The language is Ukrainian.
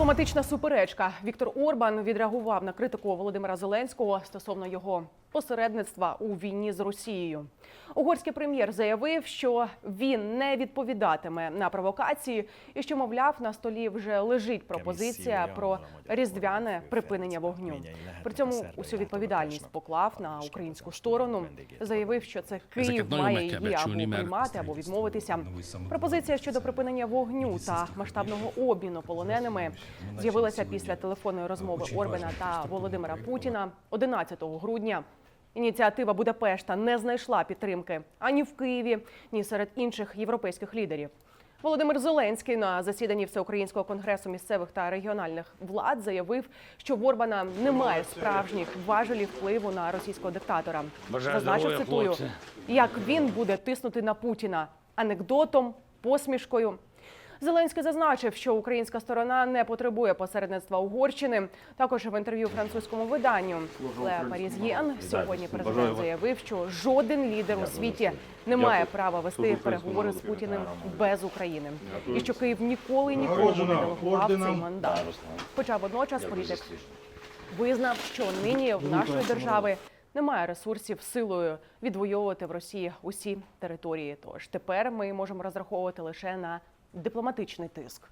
Дипломатична суперечка. Віктор Орбан відреагував на критику Володимира Зеленського стосовно його посередництва у війні з Росією. Угорський прем'єр заявив, що він не відповідатиме на провокації і що, мовляв, на столі вже лежить пропозиція про різдвяне припинення вогню. При цьому усю відповідальність поклав на українську сторону. Заявив, що це Київ має її або приймати, або відмовитися. Пропозиція щодо припинення вогню та масштабного обміну полоненими з'явилася після телефонної розмови Орбана та Володимира Путіна 11 грудня. Ініціатива Будапешта не знайшла підтримки ані в Києві, ні серед інших європейських лідерів. Володимир Зеленський на засіданні Всеукраїнського конгресу місцевих та регіональних влад заявив, що в Орбана немає справжніх важелів впливу на російського диктатора. Зазначив, цитую, як він буде тиснути на Путіна анекдотом, посмішкою. Зеленський зазначив, що українська сторона не потребує посередництва Угорщини. Також в інтерв'ю французькому виданню Ле Парізьєн сьогодні президент заявив, що жоден лідер у світі не має права вести переговори з Путіним без України, і що Київ ніколи і нікому не делегував цей мандат. Хоча водночас політик визнав, що нині в нашої держави немає ресурсів силою відвоювати в Росії усі території. Тож тепер ми можемо розраховувати лише на дипломатичний тиск.